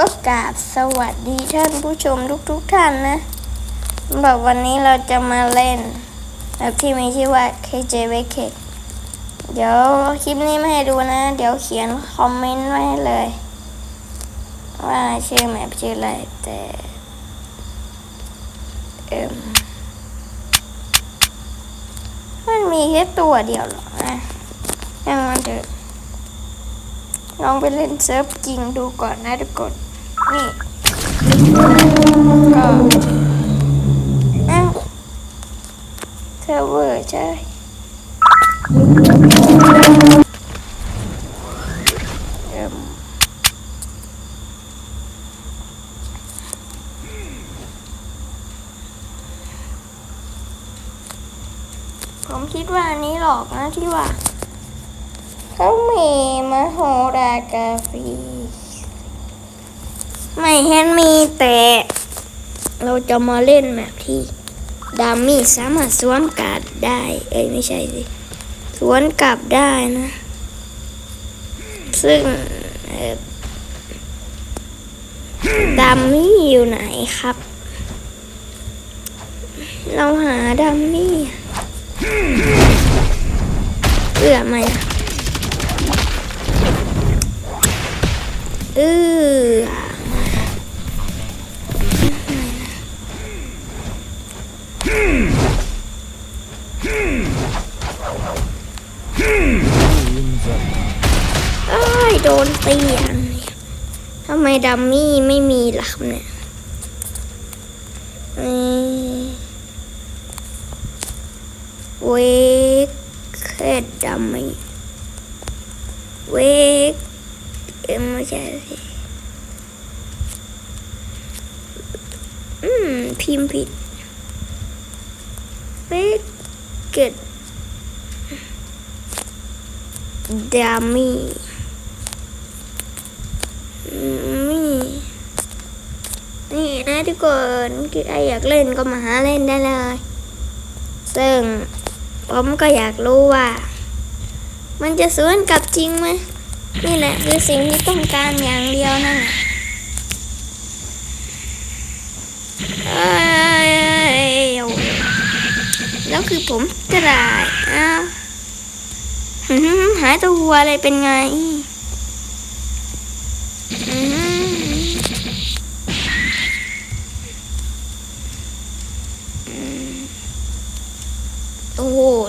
ก็กราบสวัสดีท่านผู้ชมทุกๆทท่านนะสำหรับวันนี้เราจะมาเล่นแบบที่มีชื่อว่า KJ w k เดี๋ยวคลิปนี้ไม่ให้ดูนะ เดี๋ยวเขียนคอมเมนต์ไว้เลย ว่าชื่อแมปชื่ออะไรแต่เอิมมันมีแค่ตัวเดียวหรอกนะยังมันเถอะลองไปเล่นเซิร์ฟจริงดูก่อนนะทุกคน นี่ก็อ้าวเซิร์ฟเวอร์ใช่ผมคิดว่าอันนี้หลอกนะที่ว่าเขามีมโหรากาฟี ไม่เห็นมีแต่ เราจะมาเล่นแบบที่ดามี่สามารถสวมกาดได้ เอ้ยไม่ใช่สิสวนกลับได้นะ ซึ่งดัมมี่อยู่ไหนครับ เราหาดัมมี่เอื้อไหมล่ะเออ ดัมมี่ไม่มีล่ะครับเนี่ยเอ้ยเวกเคดดัมมี่เวกเอ็มไม่ใช่สิอืม พิมพ์ผิดเบเกตดามี่มีนี่นะ ทุกคนใครอยากเล่นก็มาหาเล่นได้เลย ซึ่งผมก็อยากรู้ว่า มันจะสวนกับจริงไหมนี่แหละคือสิ่งที่ต้องการอย่างเดียวนั่นแล้วคือผมกระไรอ้าวหืมหายตัวอะไรเป็นไง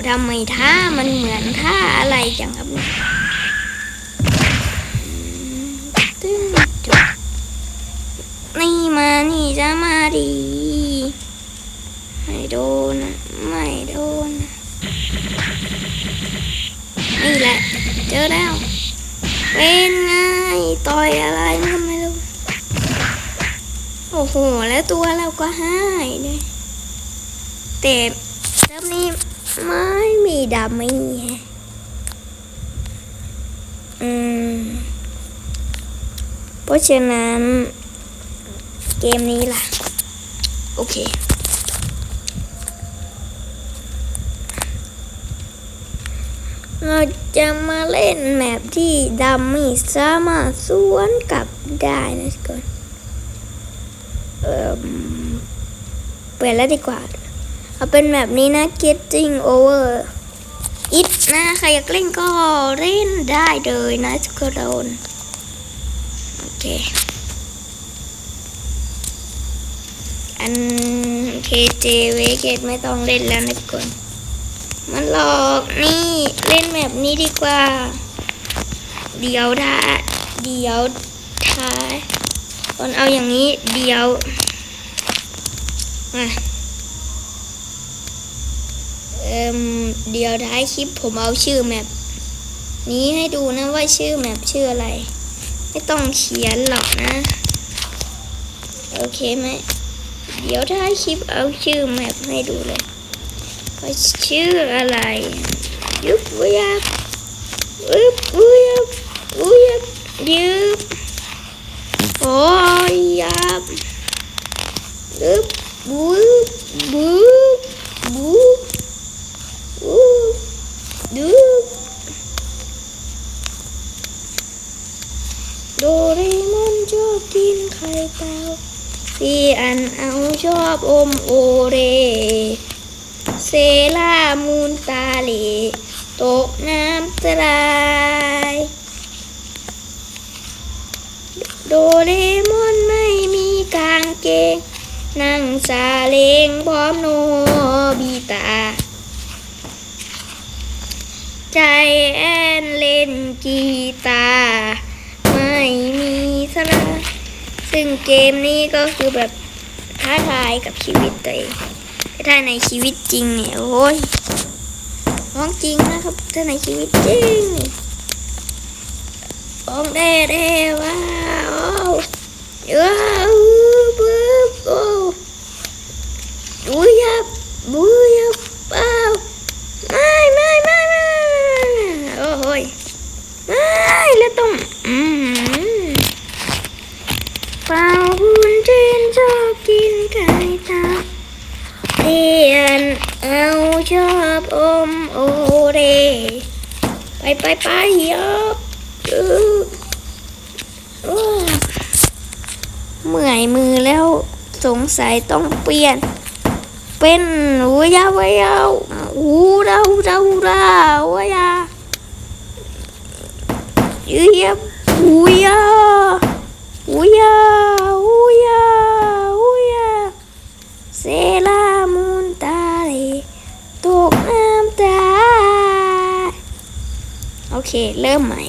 ทำไมท่ามันเหมือนท่าอะไรจังครับเนี่ยนี่มานี่จะมาดี ไม่โดนะไม่โดนะนี่แหละ เจอแล้ว เป็นไง ต่อยอะไรมันไม่รู้ โอ้โห แล้วตัวเราก็หายเลยแต่เริ่มนี้ ไม่มีดำไม่มีแฮะอืม เพราะฉะนั้น เกมนี้ล่ะ โอเคเราจะมาเล่นแมปที่ดัมมี่สามารถสวนกลับได้นะทุกคนเอ่อเปิดแล้วดีกว่า เอาเป็นแบบนี้นะ getting over it นะใครอยากเล่นก็เล่นได้เลยนะทุกคนโอเค อัน KJ w k ไม่ต้องเล่นแล้วนะทุกคนมันหลอกนี่เล่นแบบนี้ดีกว่า เดี๋ยวท้าเดี๋ยวท้ายตอนเอาอย่างนี้เดี๋ยวมาเอ่ มเดี๋ยวท้ายคลิปผมเอาชื่อแมปนี้ให้ดูนะว่าชื่อแมปชื่ออะไร ไม่ต้องเขียนหรอกนะ โอเคไหมเดี๋ยวถ้าคลิปเอาชื่อแมปให้ดูเลยว่าชื่ออะไรยุบวุยับวุบวุยับวุยับยุบโอ้ยับยุบวุบวุบวุบวุบยุบโดเรมอนชอบกิน เปล่าพี่ อันเอาชอบอมโอเร เซรามูนตาเลตกน้ำตราย โดเรมอนไม่มีกางเกง นั่งซาเลงพร้อมโนบิตา ใจแอนเล่นกีตาร์ไม่มีสระซึ่งเกมนี้ก็คือแบบ ท้าทายกับชีวิตตัวเองถ้าในชีวิตจริงเนี่ยโอ้ยร้องจริงนะครับถ้าในชีวิตจริงร้องได้ได้ว่าวว้าวบึ๊บโอ้บุยยับบุยยับเปล่า ไม่ไม่ไม่ไม่โอ้โหยไม่แล้วต้องอืมเป่าบุญจีนชอบกินไก่ตาเทียนเอาช อบอมโอเรไปไปไปยบอือโอ้เมื่อยมือแล้วสงสัยต้องเปลี่ยน เป็นหัวยาวายาวหูเราเราเราหัวยายืดเย็บหูยาหูยาหูยาหูยาเซรามูนตาเลตกน้ำตา โอ เริ่มใหม่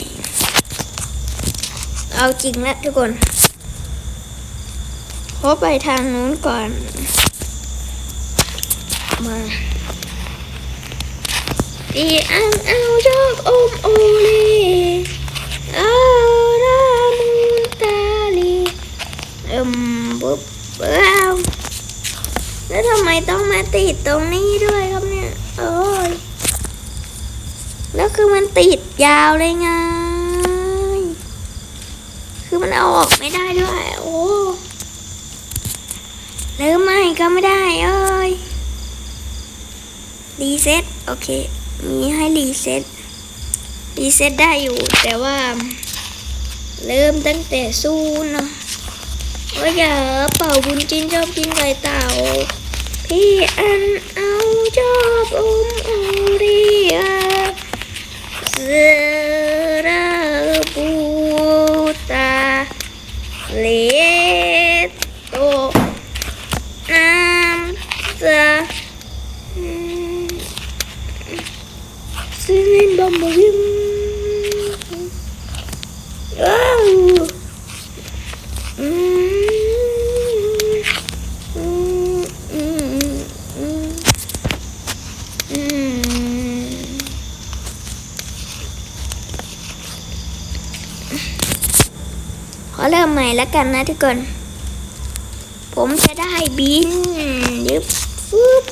เอาจริงแล้วทุกคนขอไปทางนู้นก่อน มาอีอันเอาชอบอมโอเลอารามูนตาลีอืมปุ๊บว้าแล้วทำไมต้องมาติดตรงนี้ด้วยครับเนี่ยโอ้ยแล้ว คือมันติดยาวเลยไง คือมันเอาออกไม่ได้ด้วยโอ้หรือไม่ก็ไม่ได้เอ้ยรีเซ็ตโอเค มีให้รีเซ็ตรีเซ็ตได้อยู่ แต่ว่า เริ่มตั้งแต่ศูนย์เนาะโอ้ยอย่าเป่าบุญจินชอบกินไก่เต่า พี่อันเอาชอบอมโอ Yeah. แล้วกันนะทุกคน ผมจะได้บินยึบฟึบ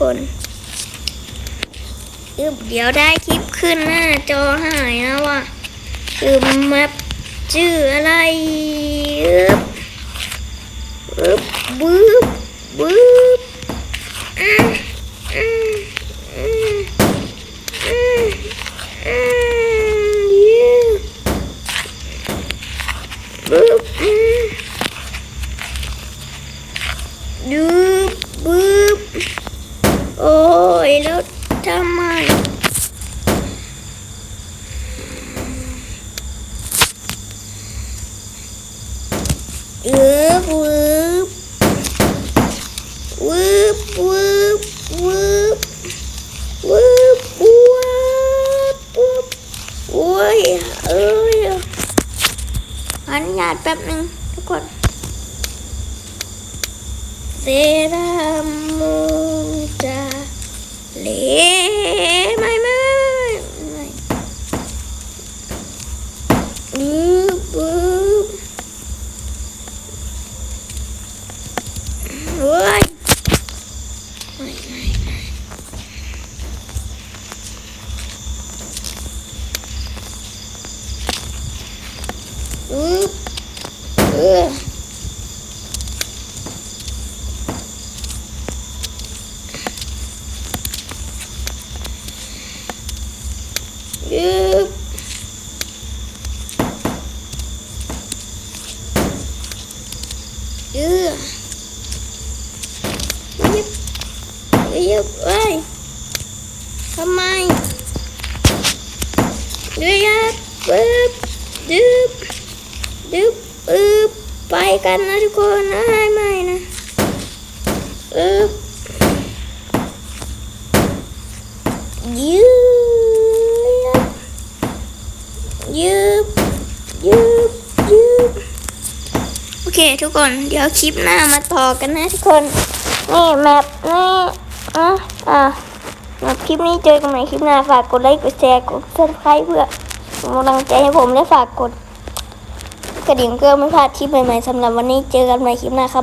คนอึบเดี๋ยวได้คลิปขึ้นหน้าจอหายนะว่ะคือแมปชื่ออะไรอึบอึบบึ๊บบึ๊ เออวืบวืบวืบวืบวืบวืบวืบโอ้ยเอ้ยอนุญาตแป๊บหนึ่งทุกคนเซรามู บึ๊บเออยืบ ยืบยืบยืบเอ้ยทำไมยืบปึ๊บอึ๊บไปกันนะทุกคนนะให้ไม่นะปึ๊บยืบยืบยืบยืบโอเคทุกคนเดี๋ยวคลิปหน้ามาต่อกันนะทุกคนนี่แมปนี่อะอะแมปคลิปนี้เจอกันใหม่คลิปหน้าฝากกดไลค์กดแชร์กดซับสไครต์เพื่อกำลังใจให้ผมและฝากกด กระดิ่งเพื่อไม่พลาดคลิปใหม่ๆสำหรับวันนี้เจอกันใหม่คลิปหน้าครับ